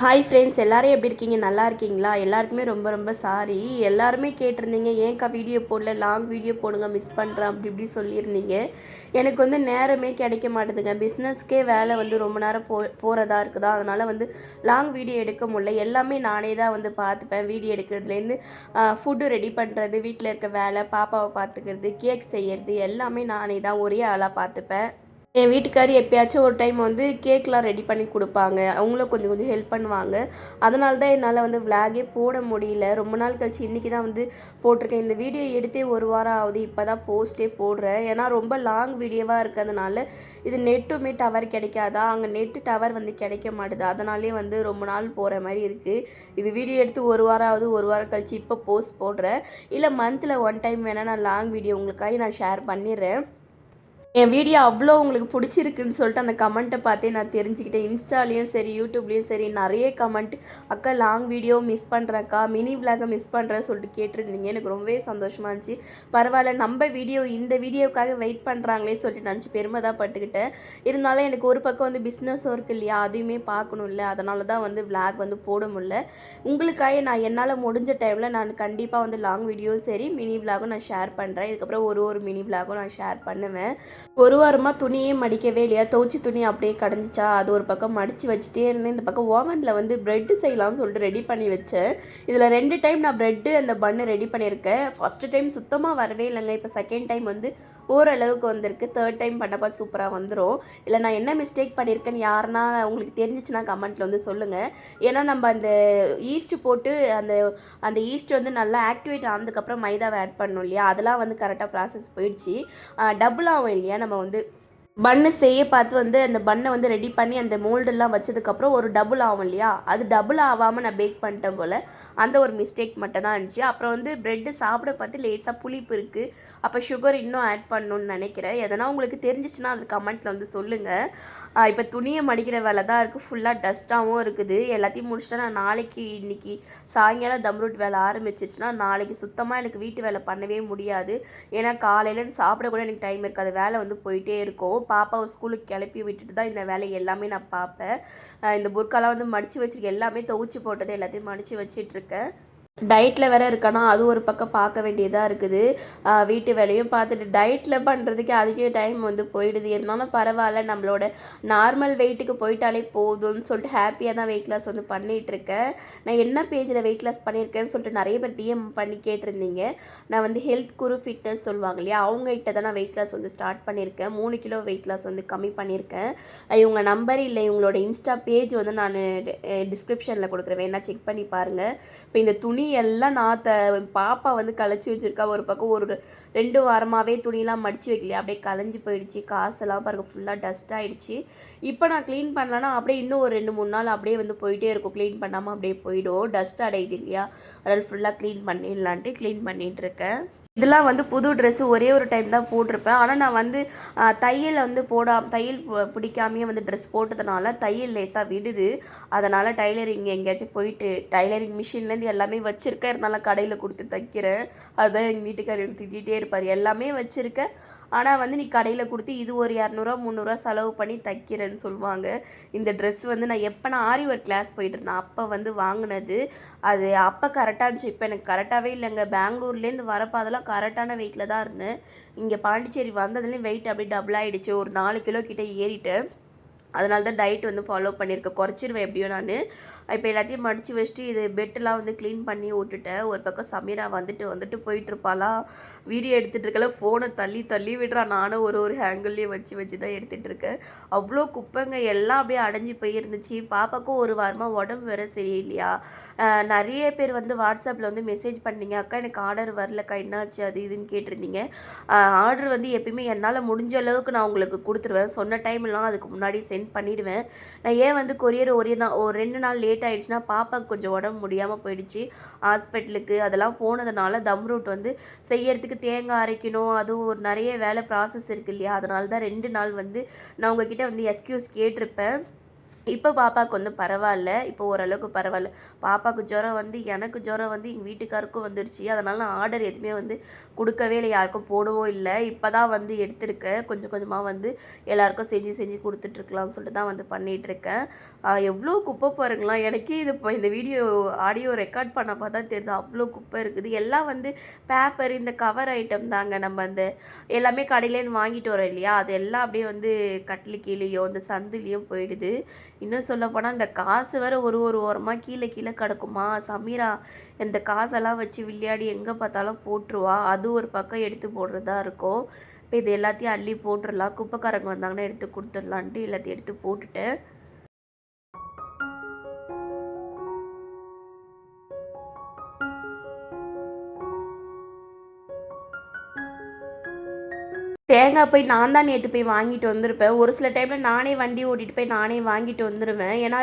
Hi friends எல்லாரும் எப்படி இருக்கீங்க? நல்லா இருக்கீங்களா? எல்லாருக்குமே ரொம்ப ரொம்ப சாரி எல்லாருமே கேட்டிருந்தீங்க ஏன்க்கா வீடியோ போடல? லாங் வீடியோ போடுங்க மிஸ் பண்ணுறேன் அப்படி இப்படி சொல்லியிருந்தீங்க. எனக்கு வந்து நேரமே கிடைக்க மாட்டேதுங்க. பிஸ்னஸ்க்கே வேலை வந்து ரொம்ப நேரம் போ போகிறதா இருக்குதா? அதனால் வந்து லாங் வீடியோ எடுக்க முடியல. எல்லாமே நானே தான் வந்து பார்த்துப்பேன். வீடியோ எடுக்கிறதுலேருந்து ஃபுட்டு ரெடி பண்ணுறது வீட்டில் இருக்க வேலை பாப்பாவை பார்த்துக்கிறது கேக் செய்கிறது எல்லாமே நானே தான் ஒரே ஆளாக பார்த்துப்பேன். என் வீட்டுக்காரி எப்பயாச்சும் ஒரு டைம் வந்து கேக்லாம் ரெடி பண்ணி கொடுப்பாங்க. அவங்களும் கொஞ்சம் கொஞ்சம் ஹெல்ப் பண்ணுவாங்க. அதனால தான் என்னால் வந்து விளாகே போட முடியல. ரொம்ப நாள் கழிச்சு இன்றைக்கி தான் வந்து போட்டிருக்கேன். இந்த வீடியோ எடுத்தே ஒரு வாரம் ஆகுது. இப்போ தான் போஸ்ட்டே போடுறேன். ஏன்னா ரொம்ப லாங் வீடியோவாக இருக்கிறதுனால இது நெட்டுமே டவர் கிடைக்காதா? அங்கே நெட்டு டவர் வந்து கிடைக்க மாட்டுது. அதனாலே வந்து ரொம்ப நாள் போகிற மாதிரி இருக்குது இது வீடியோ எடுத்து ஒரு வாரம் ஆகுது. ஒரு வாரம் கழிச்சு இப்போ போஸ்ட் போடுறேன். இல்லை மந்தில் ஒன் டைம் வேணால் நான் லாங் வீடியோ உங்களுக்காக நான் ஷேர் பண்ணிடுறேன். என் வீடியோ அவ்வளோ உங்களுக்கு பிடிச்சிருக்குன்னு சொல்லிட்டு அந்த கமெண்ட்டை பார்த்தே நான் தெரிஞ்சுக்கிட்டேன். இன்ஸ்டாலேயும் சரி யூடியூப்லேயும் சரி நிறைய கமெண்ட் அக்கா லாங் வீடியோ மிஸ் பண்ணுறக்கா மினி விளாகை மிஸ் பண்ணுறேன் சொல்லிட்டு கேட்டிருந்தீங்க. எனக்கு ரொம்பவே சந்தோஷமாக இருந்துச்சு. பரவாயில்ல நம்ம வீடியோ இந்த வீடியோக்காக வெயிட் பண்ணுறாங்களே சொல்லிட்டு நினச்சி பெருமை தான் பட்டுக்கிட்டேன். இருந்தாலும் எனக்கு ஒரு பக்கம் வந்து பிஸ்னஸ் ஒர்க் இல்லையா அதையுமே பார்க்கணும்ல அதனால தான் வந்து விளாக் வந்து போட முடியல. உங்களுக்காக நான் என்னால் முடிஞ்ச டைமில் நான் கண்டிப்பாக வந்து லாங் வீடியோ சரி மினி விளாகும் நான் ஷேர் பண்ணுறேன் இதுக்கப்புறம் ஒரு ஒரு மினி விளாகும் நான் ஷேர் பண்ணுவேன். ஒரு வாரமாக துணியே மடிக்கவே இல்லையா? துவச்சி துணி அப்படியே கடைஞ்சிச்சா? அது ஒரு பக்கம் மடித்து வச்சுட்டே இருந்தேன். இந்த பக்கம் ஓவனில் வந்து ப்ரெட்டு செய்யலாம்னு சொல்லிட்டு ரெடி பண்ணி வச்சேன். இதில் ரெண்டு டைம் நான் ப்ரெட்டு அந்த பன்னு ரெடி பண்ணியிருக்கேன். ஃபஸ்ட்டு டைம் சுத்தமாக வரவே இல்லைங்க. இப்போ செகண்ட் டைம் வந்து ஓரளவுக்கு வந்திருக்கு. தேர்ட் டைம் பண்ணப்போ சூப்பராக வந்துடும் இல்லை நான் என்ன மிஸ்டேக் பண்ணியிருக்கேன்னு யாருன்னா உங்களுக்கு தெரிஞ்சிச்சுன்னா கமெண்ட்டில் வந்து சொல்லுங்கள் ஏன்னா நம்ம அந்த ஈஸ்ட்டு போட்டு அந்த அந்த ஈஸ்ட் வந்து நல்லா ஆக்டிவேட் ஆனதுக்கப்புறம் மைதாவை ஆட் பண்ணணும் இல்லையா? அதெல்லாம் வந்து கரெக்டாக ப்ராசஸ் போயிடுச்சு. டபுள் ஆகும் இல்லையா? நம்ம வந்து பன்னு செய்ய பார்த்து வந்து அந்த பண்ணை வந்து ரெடி பண்ணி அந்த மோல்டெல்லாம் வச்சதுக்கப்புறம் ஒரு டபுள் ஆகும் இல்லையா? அது டபுள் ஆகாமல் நான் பேக் பண்ணிட்டேன் போல். அந்த ஒரு மிஸ்டேக் மட்டும் தான் இருந்துச்சு. அப்புறம் வந்து ப்ரெட்டு சாப்பிட பார்த்து லேசாக புளிப்பு இருக்குது அப்போ சுகர் இன்னும் ஆட் பண்ணணும்னு நினைக்கிறேன். எதனா உங்களுக்கு தெரிஞ்சிச்சுன்னா அது கமெண்ட்டில் வந்து சொல்லுங்கள் இப்போ துணியை மடிக்கிற வேலை தான் இருக்குது ஃபுல்லாக டஸ்ட்டாகவும் இருக்குது. எல்லாத்தையும் முடிச்சுட்டா நான் நாளைக்கு இன்னைக்கு சாயங்காலம் தம்ரூட் வேலை ஆரம்பிச்சிச்சுன்னா நாளைக்கு சுத்தமாக எனக்கு வீட்டு வேலை பண்ணவே முடியாது. ஏன்னா காலையிலேருந்து சாப்பிட கூட எனக்கு டைம் இருக்காது. வேலை வந்து போயிட்டே இருக்கும். பாப்பாவை ஸ்கூலுக்கு கிளப்பி விட்டுட்டு தான் இந்த வேலையை எல்லாமே நான் பார்ப்பேன். இந்த புர்க்காலாம் வந்து மடித்து வச்சுருக்கேன் எல்லாமே துவச்சி போட்டது எல்லாத்தையும் மடித்து வச்சிட்ருக்கேன் டயட்டில் வேற இருக்கனா அது ஒரு பக்கம் பார்க்க வேண்டியதாக இருக்குது. வீட்டு வேலையும் பார்த்துட்டு டயட்டில் பண்ணுறதுக்கு அதுக்கே டைம் வந்து போயிடுது. இருந்தாலும் பரவாயில்ல. நம்மளோட நார்மல் வெயிட்டுக்கு போயிட்டாலே போதும்னு சொல்லிட்டு ஹாப்பியாக தான் வெயிட் லாஸ் வந்து பண்ணிகிட்ருக்கேன் நான் என்ன பேஜில் வெயிட் லாஸ் பண்ணியிருக்கேன்னு சொல்லிட்டு நிறைய பேர் டிஎம் பண்ணி கேட்டிருந்தீங்க. நான் வந்து ஹெல்த் குரு ஃபிட்னஸ் சொல்லுவாங்க இல்லையா? அவங்ககிட்ட தான் நான் வெயிட் லாஸ் வந்து ஸ்டார்ட் பண்ணியிருக்கேன். மூணு கிலோ வெயிட் லாஸ் வந்து கம்மி பண்ணியிருக்கேன். இவங்க நம்பர் இல்லை. இவங்களோட இன்ஸ்டா பேஜ் வந்து நான் டிஸ்கிரிப்ஷனில் கொடுக்குறேன். வேணா செக் பண்ணி பாருங்கள் இப்போ இந்த துணி எல்லாம் நான் த பாப்பா வந்து களைச்சி வச்சுருக்கா. ஒரு பக்கம் ஒரு ரெண்டு வாரமாகவே துணியெலாம் மடித்து வைக்கலையா. அப்படியே களைஞ்சி போயிடுச்சு. காசெல்லாம் பாருங்கள் ஃபுல்லாக டஸ்ட் ஆகிடுச்சு இப்போ நான் க்ளீன் பண்ணலன்னா அப்படியே இன்னும் ஒரு ரெண்டு மூணு நாள் அப்படியே வந்து போயிட்டே இருக்கும். க்ளீன் பண்ணாமல் அப்படியே போயிடும். டஸ்ட் அடையுது இல்லையா? அதனால் ஃபுல்லாக க்ளீன் பண்ணிடலான்ட்டு க்ளீன் பண்ணிகிட்ருக்கேன் இதெல்லாம் வந்து புது ட்ரெஸ்ஸு ஒரே ஒரு டைம் தான் போட்டிருப்பேன். ஆனால் நான் வந்து தையல் வந்து போடா தையல் பிடிக்காமையே வந்து ட்ரெஸ் போட்டதுனால தையல் லேஸாக விடுது. அதனால் டைலரிங் எங்கேயாச்சும் போயிட்டு டைலரிங் மிஷின்லேருந்து எல்லாமே வச்சுருக்கேன். இருந்தாலும் கடையில் கொடுத்து தைக்கிறேன். அதுதான் எங்கள் வீட்டுக்காரர் திட்டிகிட்டே இருப்பார். எல்லாமே வச்சுருக்கேன். ஆனால் வந்து நீ கடையில் கொடுத்து இது ஒரு இரநூறுவா முந்நூறுரூவா செலவு பண்ணி தைக்கிறேன்னு சொல்லுவாங்க. இந்த ட்ரெஸ் வந்து நான் எப்போ நான் ஆரி ஒர்க் கிளாஸ் போயிட்டு இருந்தேன் அப்போ வந்து வாங்கினது அது அப்போ கரெக்டாக இருந்துச்சு. இப்போ எனக்கு கரெக்டாகவே இல்லைங்க. பெங்களூர்லேருந்து வரப்போ அதெல்லாம் கரெக்டான வெயிட்டில் தான் இருந்தேன். இங்கே பாண்டிச்சேரி வந்ததுலேயும் வெயிட் அப்படியே டபுள் ஆகிடுச்சு ஒரு நாலு கிலோ கிட்டே ஏறிட்டேன். அதனால தான் டயட் வந்து ஃபாலோ பண்ணியிருக்கேன். குறைச்சிருவேன் எப்படியோ நான். இப்போ எல்லாத்தையும் மடித்து வச்சுட்டு இது பெட்டெல்லாம் வந்து க்ளீன் பண்ணி விட்டுட்டேன். ஒரு பக்கம் சமீரா வந்துட்டு வந்துட்டு போயிட்டுருப்பாளா வீடியோ எடுத்துகிட்டு இருக்கல. ஃபோனை தள்ளி தள்ளி விடுறா. நானும் ஒரு ஒரு ஹேங்கிள்லேயும் வச்சு வச்சு தான் எடுத்துகிட்டு இருக்கேன். அவ்வளோ குப்பைங்க எல்லாம் அப்படியே அடைஞ்சி போயிருந்துச்சு. பாப்பாக்கும் ஒரு வாரமாக உடம்பு வேறு சரியில்லையா? நிறைய பேர் வந்து வாட்ஸ்அப்பில் வந்து மெசேஜ் பண்ணீங்க அக்கா எனக்கு ஆர்டர் வரலக்கா என்னாச்சு அது இதுன்னு கேட்டிருந்தீங்க. ஆர்டர் வந்து எப்பயுமே என்னால் முடிஞ்ச அளவுக்கு நான் உங்களுக்கு கொடுத்துருவேன். சொன்ன டைம்லாம் அதுக்கு முன்னாடி சென்ட் பண்ணிவிடுவேன் நான் ஏன் வந்து கொரியர் ஒரே நாள் ஒரு ரெண்டு நாள் லேட் ஆகிடுச்சுன்னா பாப்பாவுக்கு கொஞ்சம் உடம்பு முடியாமல் போயிடுச்சு. ஹாஸ்பிட்டலுக்கு அதெல்லாம் போனதுனால தம் ரூட் வந்து செய்யறதுக்கு தேங்காய் அரைக்கணும். அதுவும் ஒரு நிறைய வேலை ப்ராசஸ் இருக்குது இல்லையா? அதனால தான் ரெண்டு நாள் வந்து நான் உங்ககிட்ட வந்து எஸ்கியூஸ் கேட்டிருப்பேன். இப்போ பாப்பாவுக்கு வந்து பரவாயில்ல. இப்போ ஓரளவுக்கு பரவாயில்ல. பாப்பாவுக்கு ஜுரம் வந்து எனக்கு ஜுரம் வந்து எங்கள் வீட்டுக்காருக்கும் வந்துருச்சு. அதனால் நான் ஆர்டர் எதுவுமே வந்து கொடுக்கவே இல்லை. யாருக்கும் போடவும் இல்லை. இப்போ தான் வந்து எடுத்திருக்கேன் கொஞ்சம் கொஞ்சமாக வந்து எல்லாருக்கும் செஞ்சு செஞ்சு கொடுத்துட்ருக்கலாம்னு சொல்லிட்டு தான் வந்து பண்ணிகிட்ருக்கேன் எவ்வளோ குப்பை பாருங்களா எனக்கே இது இப்போ இந்த வீடியோ ஆடியோ ரெக்கார்ட் பண்ண பார்த்தா தெரியுது. அவ்வளோ குப்பை இருக்குது. எல்லாம் வந்து பேப்பர் இந்த கவர் ஐட்டம் தாங்க. நம்ம அந்த எல்லாமே கடையிலேருந்து வாங்கிட்டு வரோம் இல்லையா? அது எல்லாம் அப்படியே வந்து கட்டில் கீழேயோ இந்த சந்துலேயோ போயிடுது. இன்னும் சொல்லப்போனால் இந்த காசு வேறு ஒரு ஒரு ஓரமாக கீழே கீழே கிடக்குமா? சமீரா இந்த காசெல்லாம் வச்சு விளையாடி எங்கே பார்த்தாலும் போட்டுருவா? அது ஒரு பக்கம் எடுத்து போடுறதா இருக்கும். இப்போ இது எல்லாத்தையும் அள்ளி போட்டுடலாம் குப்பைக்காரங்க வந்தாங்கன்னா எடுத்து கொடுத்துடலான்ட்டு எல்லாத்தையும் எடுத்து போட்டுட்டேன். தேங்காய் போய் நான் தான் நேற்று போய் வாங்கிட்டு வந்திருப்பேன். ஒரு சில டைமில் நானே வண்டி ஓட்டிகிட்டு போய் நானே வாங்கிட்டு வந்துடுவேன் ஏன்னா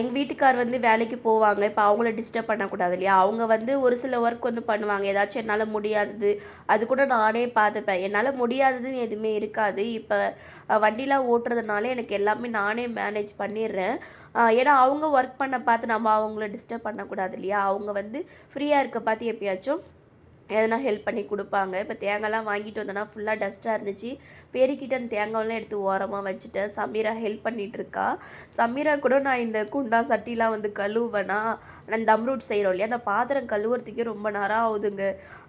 எங்கள் வீட்டுக்கார் வந்து வேலைக்கு போவாங்க. இப்போ அவங்கள டிஸ்டர்ப் பண்ணக்கூடாது இல்லையா? அவங்க வந்து ஒரு சில ஒர்க் வந்து பண்ணுவாங்க. ஏதாச்சும் என்னால் முடியாதது அது கூட நானே பார்த்துப்பேன். என்னால் முடியாததுன்னு எதுவுமே இருக்காது. இப்போ வண்டிலாம் ஓட்டுறதுனால எனக்கு எல்லாமே நானே மேனேஜ் பண்ணிடுறேன். ஏன்னா அவங்க ஒர்க் பண்ண பார்த்து நம்ம அவங்கள டிஸ்டர்ப் பண்ணக்கூடாது இல்லையா? அவங்க வந்து ஃப்ரீயாக இருக்க பார்த்து எப்பயாச்சும் எதனா ஹெல்ப் பண்ணி கொடுப்பாங்க. இப்போ தேங்காய்லாம் வாங்கிட்டு வந்தோன்னா ஃபுல்லாக டஸ்ட்டாக இருந்துச்சு. பெருக்கிட்ட அந்த தேங்காயெல்லாம் எடுத்து ஓரமாக வச்சுட்டேன் சமீரா ஹெல்ப் பண்ணிகிட்ருக்கா சமீரா கூட நான் இந்த குண்டா சட்டிலாம் வந்து கழுவேனா அந்த தம்ரூட் செய்கிறோம் இல்லையா? அந்த பாத்திரம் கழுவுறதுக்கே ரொம்ப நேரம் ஆகுதுங்க.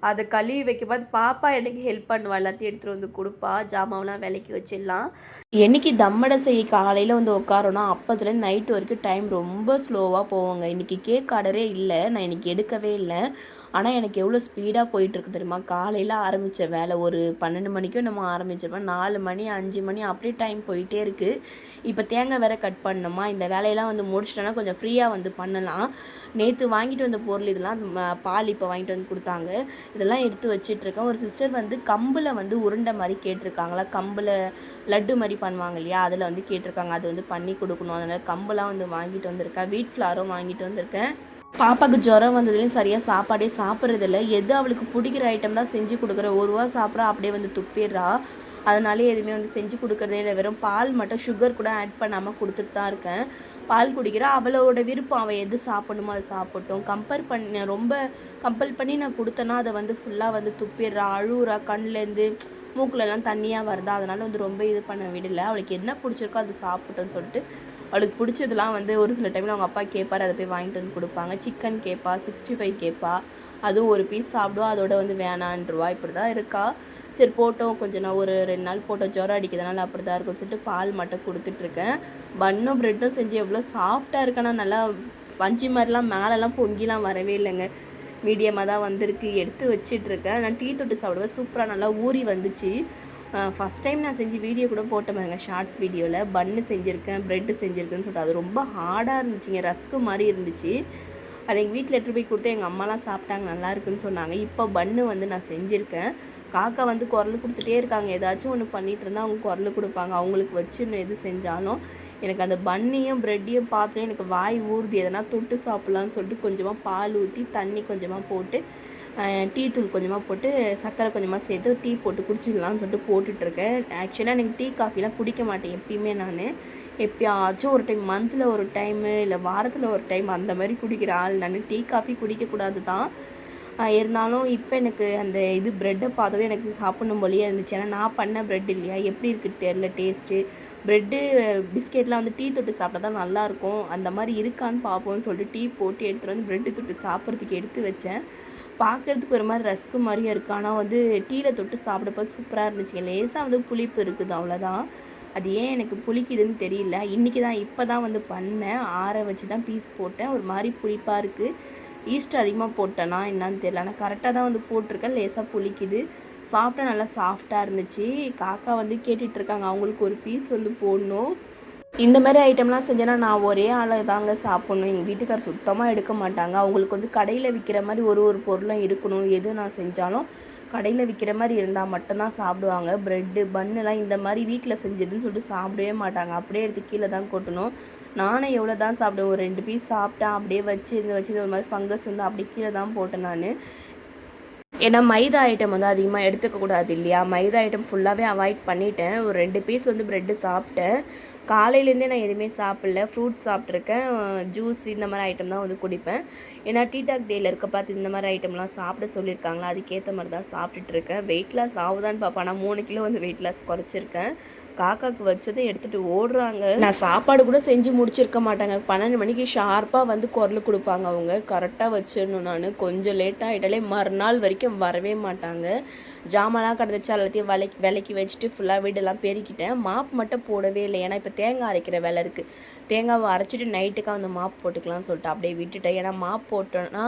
அதை கழுவி வைக்கும்போது பாப்பா எனக்கு ஹெல்ப் பண்ணுவா. எல்லாத்தையும் எடுத்துகிட்டு வந்து கொடுப்பா. ஜாமாவெலாம் விலைக்கு வச்சிடலாம். என்னைக்கு தம்மடை செய்ய காலையில் வந்து உட்காரோன்னா அப்போதுல நைட்டு வரைக்கும் டைம் ரொம்ப ஸ்லோவாக போவோங்க இன்றைக்கி கேக் ஆர்டரே இல்லை. நான் இன்றைக்கி எடுக்கவே இல்லை. ஆனால் எனக்கு எவ்வளோ ஸ்பீடாக போயிட்டுருக்கு தெரியுமா? காலையில் ஆரம்பித்த வேலை ஒரு பன்னெண்டு மணிக்கும் நம்ம ஆரம்பிச்சிருப்போம் நாலு மணி அஞ்சு மணி அப்படியே டைம் போயிட்டே இருக்குது இப்போ தேங்காய் வேற கட் பண்ணணுமா? இந்த வேலையெல்லாம் வந்து முடிச்சிட்டோன்னா கொஞ்சம் ஃப்ரீயாக வந்து பண்ணலாம். நேற்று வாங்கிட்டு வந்த பொருள் இதெல்லாம் பால் இப்போ வாங்கிட்டு வந்து கொடுத்தாங்க. இதெல்லாம் எடுத்து வச்சிட்ருக்கேன் ஒரு சிஸ்டர் வந்து கம்பில் வந்து உருண்டை மாதிரி கேட்டிருக்காங்களா? கம்பில் லட்டு மாதிரி பண்ணுவாங்க இல்லையா? அதில் வந்து கேட்டிருக்காங்க. அது வந்து பண்ணி கொடுக்கணும். அதனால் கம்பெல்லாம் வந்து வாங்கிட்டு வந்திருக்கேன். வீட் ஃப்ளாரும் வாங்கிட்டு வந்திருக்கேன். பாப்பாவுக்கு ஜுரம் வந்ததுலேயும் சரியாக சாப்பாடே சாப்பிட்றதில்ல. எது அவளுக்கு பிடிக்கிற ஐட்டம் தான் செஞ்சு கொடுக்குற? ஒரு ரூபா சாப்பிட்றா அப்படியே வந்து துப்பிடுறா. அதனாலே எதுவுமே வந்து செஞ்சு கொடுக்குறதே இல்லை. வெறும் பால் மட்டும் சுகர் கூட ஆட் பண்ணாமல் கொடுத்துட்டு தான் இருக்கேன். பால் குடிக்கிறா. அவளோட விருப்பம் அவள் எது சாப்பிடணுமோ அதை சாப்பிட்டோம். கம்பேர் பண்ணி ரொம்ப கம்பல் பண்ணி நான் கொடுத்தேன்னா அதை வந்து ஃபுல்லாக வந்து துப்பிடுறா. அழுகுறா கண்லேருந்து மூக்கிலலாம் தண்ணியாக வருதா? அதனால் வந்து ரொம்ப இது பண்ண விடலை. அவளுக்கு என்ன பிடிச்சிருக்கோ அதை சாப்பிட்டோன்னு சொல்லிட்டு அவளுக்கு பிடிச்சதுலாம் வந்து ஒரு சில டைமில் அவங்க அப்பா கேட்பார் அதை போய் வாங்கிட்டு வந்து கொடுப்பாங்க. சிக்கன் கேட்பா சிக்ஸ்டி ஃபைவ் கேட்பா அதுவும் ஒரு பீஸ் சாப்பிடுவா அதோட வந்து வேணான்றவா இப்படி தான் இருக்கா. சரி போட்டோம் கொஞ்சம் நான் ஒரு ரெண்டு நாள் போட்டோம் ஜுரம் அடிக்கிறதுனால அப்படி தான் இருக்கும் சொல்லிட்டு பால் மட்டும் கொடுத்துட்ருக்கேன் பன்னும் ப்ரெட்டும் செஞ்சு எவ்வளோ சாஃப்டாக இருக்கேன்னா நல்லா பஞ்சு மாதிரிலாம் மேலெலாம் பொங்கிலாம் வரவே இல்லைங்க. மீடியமாக தான் வந்திருக்கு எடுத்து வச்சிட்ருக்கேன் நான் டீ தொட்டு சாப்பிடுவேன் சூப்பராக நல்லா ஊறி வந்துச்சு. ஃபஸ்ட் டைம் நான் செஞ்சு வீடியோ கூட போட்டேன் ஷார்ட்ஸ் வீடியோவில் பன்னு செஞ்சுருக்கேன் ப்ரெட்டு செஞ்சுருக்கேன்னு சொல்லிட்டு. அது ரொம்ப ஹார்டாக இருந்துச்சுங்க ரஸ்க்கு மாதிரி இருந்துச்சு. அதை எங்கள் வீட்டில் எடுத்துகிட்டு போய் கொடுத்து எங்கள் அம்மாலாம் சாப்பிட்டாங்க நல்லா இருக்குன்னு சொன்னாங்க. இப்போ பன்னு வந்து நான் செஞ்சுருக்கேன். காக்கா வந்து குரல் கொடுத்துட்டே இருக்காங்க. ஏதாச்சும் ஒன்று பண்ணிகிட்டு இருந்தால் அவங்க குரல் கொடுப்பாங்க. அவங்களுக்கு வச்சு இன்னும் எது செஞ்சாலும். எனக்கு அந்த பன்னியும் ப்ரெட்டையும் பார்த்து எனக்கு வாய் ஊறுது. எதனா தொட்டு சாப்பிட்லான்னு சொல்லிட்டு கொஞ்சமாக பால் ஊற்றி தண்ணி கொஞ்சமாக போட்டு டீ தூள் கொஞ்சமாக போட்டு சர்க்கரை கொஞ்சமாக சேர்த்து டீ போட்டு குடிச்சிடலான்னு சொல்லிட்டு போட்டுட்ருக்கேன். ஆக்சுவலாக எனக்கு டீ காஃபிலாம் குடிக்க மாட்டேன் எப்பயுமே நான். எப்பயாச்சும் ஒரு டைம் மந்தில் ஒரு டைமு இல்லை வாரத்தில் ஒரு டைம் அந்த மாதிரி குடிக்கிற ஆள் நான். டீ காஃபி குடிக்கக்கூடாது தான். இருந்தாலும் இப்போ எனக்கு அந்த இது ப்ரெட்டை பார்த்தது எனக்கு சாப்பிடணும் போலியே இருந்துச்சு. ஏன்னா நான் பண்ண ப்ரெட் இல்லையா? எப்படி இருக்குது தெரில டேஸ்ட்டு ப்ரெட்டு பிஸ்கெட்லாம் வந்து டீ தொட்டு சாப்பிட்டா தான் நல்லாயிருக்கும். அந்த மாதிரி இருக்கான்னு பார்ப்போம்னு சொல்லிட்டு டீ போட்டு எடுத்துகிட்டு வந்து ப்ரெட்டு தொட்டு சாப்பிட்றதுக்கு எடுத்து வச்சேன். பார்க்குறதுக்கு ஒரு மாதிரி ரஸ்க்கு மாதிரியும் இருக்குது ஆனால் வந்து டீயில் தொட்டு சாப்பிடப்போ சூப்பராக இருந்துச்சு லேசாக வந்து புளிப்பு இருக்குது அவ்வளோதான் அது ஏன் எனக்கு புளிக்குதுன்னு தெரியல. இன்றைக்கி தான் இப்போ தான் வந்து பண்ணேன். ஆற வச்சு தான் பீஸ் போட்டேன். ஒரு மாதிரி புளிப்பாக இருக்குது ஈஸ்ட் அதிகமாக போட்டேனா என்னான்னு தெரியல. ஆனால் கரெக்டாக தான் வந்து போட்டிருக்கேன். லேசாக புளிக்குது. சாப்பிட்டா நல்லா சாஃப்டாக இருந்துச்சு. காக்கா வந்து கேட்டுட்ருக்காங்க அவங்களுக்கு ஒரு பீஸ் வந்து போடணும். இந்த மாதிரி ஐட்டம்லாம் செஞ்சேன்னா நான் ஒரே ஆளை தாங்க சாப்பிட்ணும். எங்கள் வீட்டுக்கார் சுத்தமாக எடுக்க மாட்டாங்க. அவங்களுக்கு வந்து கடையில் விற்கிற மாதிரி ஒரு ஒரு பொருளும் இருக்கணும். எது நான் செஞ்சாலும் கடையில் விற்கிற மாதிரி இருந்தால் மட்டும்தான் சாப்பிடுவாங்க. ப்ரெட்டு பன்னுலாம் இந்த மாதிரி வீட்டில் செஞ்சதுன்னு சொல்லிட்டு சாப்பிடவே மாட்டாங்க. அப்படியே எடுத்து கீழே தான் கொட்டணும். நானே எவ்வளோ தான் சாப்பிடுவேன்? ஒரு ரெண்டு பீஸ் சாப்பிட்டேன் அப்படியே வச்சு இந்த வச்சு ஒரு மாதிரி ஃபங்கஸ் வந்து அப்படியே கீழே தான் போட்டேன் நான். ஏன்னா மைதா ஐட்டம் வந்து அதிகமாக எடுத்துக்கக்கூடாது இல்லையா? மைதா ஐட்டம் ஃபுல்லாகவே அவாய்ட் பண்ணிட்டேன். ஒரு ரெண்டு பீஸ் வந்து ப்ரெட்டு சாப்பிட்டேன். காலையிலேருந்தே நான் எதுவுமே சாப்பிடல. ஃப்ரூட்ஸ் சாப்பிட்ருக்கேன் ஜூஸ் இந்த மாதிரி ஐட்டம் தான் வந்து குடிப்பேன். ஏன்னா டீடாக் டேயில் இருக்க பார்த்து இந்த மாதிரி ஐட்டம்லாம் சாப்பிட சொல்லியிருக்காங்களா? அதுக்கேற்ற மாதிரி தான் சாப்பிட்டுட்ருக்கேன் வெயிட் லாஸ் ஆகுதான்னு பார்ப்பேன் ஆனால் மூணு கிலோ வந்து வெயிட் லாஸ் குறைச்சிருக்கேன். காக்காவுக்கு வச்சதை எடுத்துகிட்டு ஓடுறாங்க. நான் சாப்பாடு கூட செஞ்சு முடிச்சிருக்க மாட்டாங்க. பன்னெண்டு மணிக்கு ஷார்ப்பாக வந்து குரல் கொடுப்பாங்க அவங்க. கரெக்டாக வச்சிடணும் நான். கொஞ்சம் லேட்டாக ஆகிட்டாலே மறுநாள் வரைக்கும் வரவே மாட்டாங்க. ஜாமான்லாம் கிடந்துச்சு எல்லாத்தையும் விலைக்கு விலைக்கு வச்சுட்டு ஃபுல்லாக வீடெல்லாம் பெருக்கிட்டேன். மாப் மட்டும் போடவே இல்லை. ஏன்னா இப்போ தேங்காய் அரைக்கிற வேலை இருக்குது தேங்காவை அரைச்சிட்டு நைட்டுக்காக வந்து மாப் போட்டுக்கலாம்னு சொல்லிட்டு அப்படியே விட்டுட்டேன். ஏன்னா மாப் போட்டோன்னா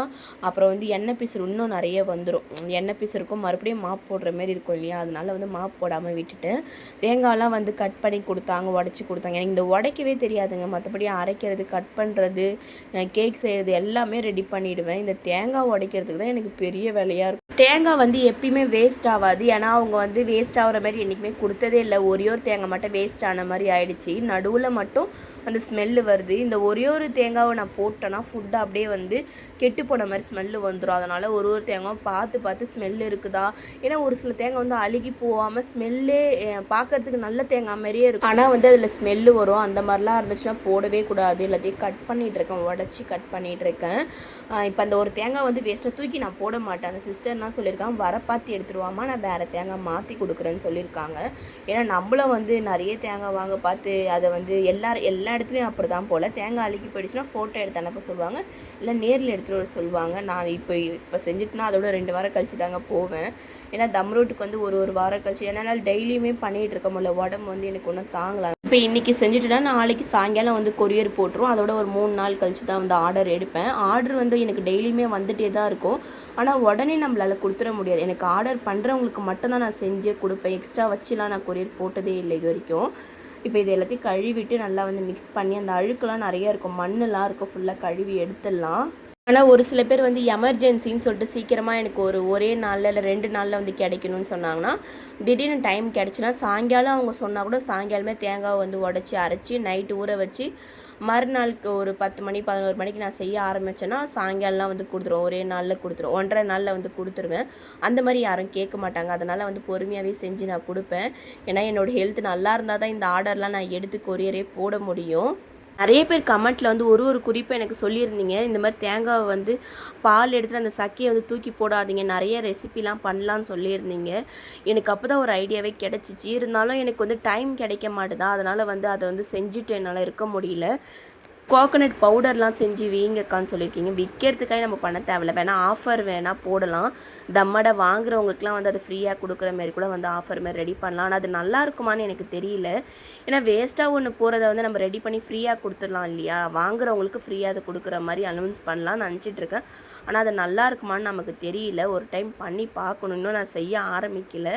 அப்புறம் வந்து எண்ணெய் பிசுறு இன்னும் நிறைய வந்துடும் எண்ணெய் பீசருக்கும் மறுபடியும் மாப் போடுற மாதிரி இருக்கும் இல்லையா? அதனால வந்து மாப் போடாமல் விட்டுட்டேன். தேங்காயெல்லாம் வந்து கட் பண்ணி கொடுத்தாங்க உடச்சி கொடுத்தாங்க. எனக்கு இந்த உடைக்கவே தெரியாதுங்க. மற்றபடி அரைக்கிறது கட் பண்ணுறது கேக் செய்கிறது எல்லாமே ரெடி பண்ணிவிடுவேன் இந்த தேங்காய் உடைக்கிறதுக்கு தான் எனக்கு பெரிய வேலையாக இருக்கும். தேங்காய் வந்து எப்பயுமே வேஸ்ட் ஆகாது. ஏன்னா அவங்க வந்து வேஸ்ட் ஆகிற மாதிரி என்றைக்குமே கொடுத்ததே இல்லை. ஒரே ஒரு தேங்காய் மட்டும் வேஸ்ட் ஆன மாதிரி ஆயிடுச்சு. நடுவில் மட்டும் அந்த ஸ்மெல்லு வருது. இந்த ஒரே ஒரு தேங்காவை நான் போட்டேன்னா ஃபுட்டு அப்படியே வந்து கெட்டு போன மாதிரி ஸ்மெல்லு வந்துடும் அதனால் ஒரு ஒரு தேங்காவும் பார்த்து பார்த்து ஸ்மெல் இருக்குதா? ஏன்னா ஒரு சில தேங்காய் வந்து அழுகி போகாமல் ஸ்மெல்லே பார்க்கறதுக்கு நல்ல தேங்காய் மாதிரியே இருக்கும். ஆனால் வந்து அதில் ஸ்மெல்லு வரும். அந்த மாதிரிலாம் இருந்துச்சுன்னா போடவே கூடாது. எல்லாத்தையும் கட் பண்ணிகிட்டு இருக்கேன். உடச்சி கட் பண்ணிகிட்டு இருக்கேன். இப்போ அந்த ஒரு தேங்காய் வந்து வேஸ்ட்டாக தூக்கி நான் போட மாட்டேன். அந்த சிஸ்டர்லாம் சொல்லியிருக்காங்க வர பார்த்து எடுத்துருவாமா நான் வேறு தேங்காய் மாற்றி கொடுக்குறேன்னு சொல்லியிருக்காங்க. ஏன்னா நம்மளும் வந்து நிறைய தேங்காய் வாங்க பார்த்து அதை வந்து எல்லா எல்லா இடத்துலையும் அப்படி தான் போல். தேங்காய் அழுகி போயிடுச்சுன்னா ஃபோட்டோ எடுத்து அனுப்ப சொல்லுவாங்க. இல்லை நேரில் எடுத்துகிட்டு வர சொல்லுவாங்க. நான் இப்போ இப்போ செஞ்சுட்டுனா அதோட ரெண்டு வாரம் கழிச்சு தாங்க போவேன். ஏன்னா தம் ரோட்டுக்கு வந்து ஒரு ஒரு வாரம் கழிச்சு என்னால் டெய்லியுமே பண்ணிகிட்டு இருக்க முடியல. உடம்பு வந்து எனக்கு ஒன்றும் தாங்கலாம் இப்போ இன்றைக்கி செஞ்சுட்டுனா நாளைக்கு சாயங்காலம் வந்து கொரியர் போட்டுரும் அதோட ஒரு மூணு நாள் கழிச்சு தான் வந்து ஆர்டர் எடுப்பேன். ஆர்டர் வந்து எனக்கு டெய்லியுமே வந்துகிட்டே தான் இருக்கும். ஆனால் உடனே நம்மளால் கொடுத்துட முடியாது. எனக்கு ஆர்டர் பண்ணுறவங்களுக்கு மட்டும்தான் நான் செஞ்சே கொடுப்பேன். எக்ஸ்ட்ரா வச்சுலாம் நான் கொரியர் போட்டதே இல்லை இது வரைக்கும். இப்போ இது எல்லாத்தையும் கழுவிட்டு நல்லா வந்து மிக்ஸ் பண்ணி அந்த அழுக்கெல்லாம் நிறையா இருக்கும். மண்ணெலாம் இருக்கும். ஃபுல்லாக கழுவி எடுத்துடலாம். ஆனால் ஒரு சில பேர் வந்து எமர்ஜென்சின்னு சொல்லிட்டு சீக்கிரமாக எனக்கு ஒரு ஒரே நாளில் இல்லை ரெண்டு நாளில் வந்து கிடைக்கணும்னு சொன்னாங்கன்னா திடீர்னு டைம் கிடச்சுன்னா சாயங்காலம் அவங்க சொன்னால் கூட சாயங்காலமே தேங்காவை வந்து உடச்சி அரைச்சி நைட்டு ஊற வச்சு மறுநாளுக்கு ஒரு பத்து மணி பதினோரு மணிக்கு நான் செய்ய ஆரம்பித்தேன்னா சாயங்காலம்லாம் வந்து கொடுத்துருவோம் ஒரே நாளில் கொடுத்துருவோம் ஒன்றரை நாளில் வந்து கொடுத்துருவேன். அந்த மாதிரி யாரும் கேட்க மாட்டாங்க. அதனால் வந்து பொறுமையாகவே செஞ்சு நான் கொடுப்பேன். ஏன்னா என்னோடய ஹெல்த் நல்லா இருந்தால் தான் இந்த ஆர்டர்லாம் நான் எடுத்து கொரியரே போட முடியும். நிறைய பேர் கமெண்ட்டில் வந்து ஒரு ஒரு குறிப்பை எனக்கு சொல்லியிருந்தீங்க. இந்த மாதிரி தேங்காவை வந்து பால் எடுத்துகிட்டு அந்த சக்கையை வந்து தூக்கி போடாதீங்க. நிறைய ரெசிபிலாம் பண்ணலான்னு சொல்லியிருந்தீங்க. எனக்கு அப்போ தான் ஒரு ஐடியாவே கிடச்சிச்சு. இருந்தாலும் எனக்கு வந்து டைம் கிடைக்க மாட்டுதா. அதனால் வந்து அதை வந்து செஞ்சுட்டு என்னால் இருக்க முடியல. கோகோனட் பவுடர்லாம் செஞ்சு வீங்கக்கான்னு சொல்லியிருக்கீங்க. விற்கிறதுக்காக நம்ம பண்ண தேவையில்ல. வேணால் ஆஃபர் வேணால் போடலாம். தம்மடை வாங்குறவங்களுக்குலாம் வந்து அது ஃப்ரீயாக கொடுக்குற மாரி கூட வந்து ஆஃபர் மாதிரி ரெடி பண்ணலாம். ஆனால் அது நல்லா இருக்குமான்னு எனக்கு தெரியல. ஏன்னா வேஸ்ட்டாக ஒன்று போகிறத வந்து நம்ம ரெடி பண்ணி ஃப்ரீயாக கொடுத்துடலாம் இல்லையா? வாங்குறவங்களுக்கு ஃப்ரீயாக அதை கொடுக்குற மாதிரி அனௌன்ஸ் பண்ணலாம்னு நினச்சிட்ருக்கேன் ஆனால் அது நல்லா இருக்குமான்னு நமக்கு தெரியல. ஒரு டைம் பண்ணி பார்க்கணும். இன்னும் நான் செய்ய ஆரம்பிக்கல.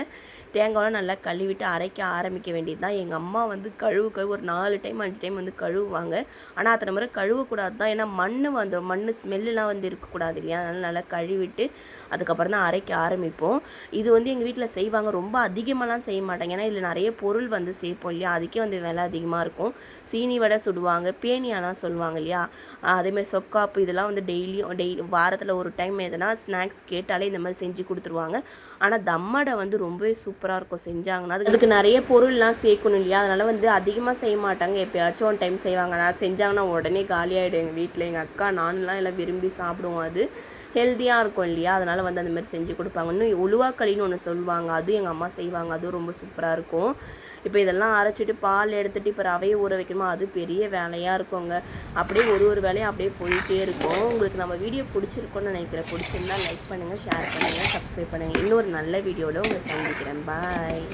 தேங்காயெலாம் நல்லா கழுவிட்டு அரைக்க ஆரம்பிக்க வேண்டியது தான் எங்கள் அம்மா வந்து கழுவு கழுவு ஒரு நாலு டைம் அஞ்சு டைம் வந்து கழுவுவாங்க. ஆனால் அத்தனை முறை கழுவக்கூடாது தான் ஏன்னா மண் வந்துடும் மண் ஸ்மெல்லாம் வந்து இருக்கக்கூடாது இல்லையா? அதனால் நல்லா கழுவிட்டு அதுக்கப்புறம் தான் அரைக்க ஆரம்பிப்போம். இது வந்து எங்கள் வீட்டில் செய்வாங்க. ரொம்ப அதிகமாகலாம் செய்ய மாட்டாங்க. ஏன்னா இதில் நிறைய பொருள் வந்து சேர்ப்போம் இல்லையா? அதுக்கே வந்து விலை அதிகமாக இருக்கும். சீனி வடை சுடுவாங்க பேனியாலாம் சொல்லுவாங்க இல்லையா? அதேமாதிரி சொக்காப்பு இதெல்லாம் வந்து டெய்லியும் டெய்லி வாரத்தில் ஒரு டைம் எதனா ஸ்நாக்ஸ் கேட்டாலே இந்த மாதிரி செஞ்சு கொடுத்துருவாங்க. ஆனால் தம்மடை வந்து ரொம்பவே சூப்பராக இருக்கும் செஞ்சாங்கன்னா. அதுக்கு நிறைய பொருள்லாம் சேர்க்கணும் இல்லையா? அதனால் வந்து அதிகமாக செய்ய மாட்டாங்க. எப்போயாச்சும் ஒன் டைம் செய்வாங்க. நான் செஞ்சாங்கன்னா உடனே காலியாகிடும் எங்கள் வீட்டில் எங்கள் அக்கா நான்லாம் எல்லாம் விரும்பி சாப்பிடுவோம். அது ஹெல்த்தியாக இருக்கும் இல்லையா? அதனால் வந்து அந்த மாதிரி செஞ்சு கொடுப்பாங்க. இன்னும் உழுவாக்களின்னு ஒன்று சொல்லுவாங்க. அதுவும் எங்கள் அம்மா செய்வாங்க. அதுவும் ரொம்ப சூப்பராக இருக்கும். இப்போ இதெல்லாம் அரைச்சிட்டு பால் எடுத்துகிட்டு இப்போ ரவையை ஊற வைக்கணுமா? அது பெரிய வேலையாக இருக்குங்க. அப்படியே ஒரு ஒரு வேலையும் அப்படியே போயிட்டே இருக்கும். உங்களுக்கு நம்ம வீடியோ பிடிச்சிருக்கோன்னு நினைக்கிறேன். பிடிச்சிருந்தா லைக் பண்ணுங்கள் ஷேர் பண்ணுங்கள் சப்ஸ்கிரைப் பண்ணுங்கள் இன்னொரு நல்ல வீடியோவில் உங்களை சந்திக்கிறேன். பாய்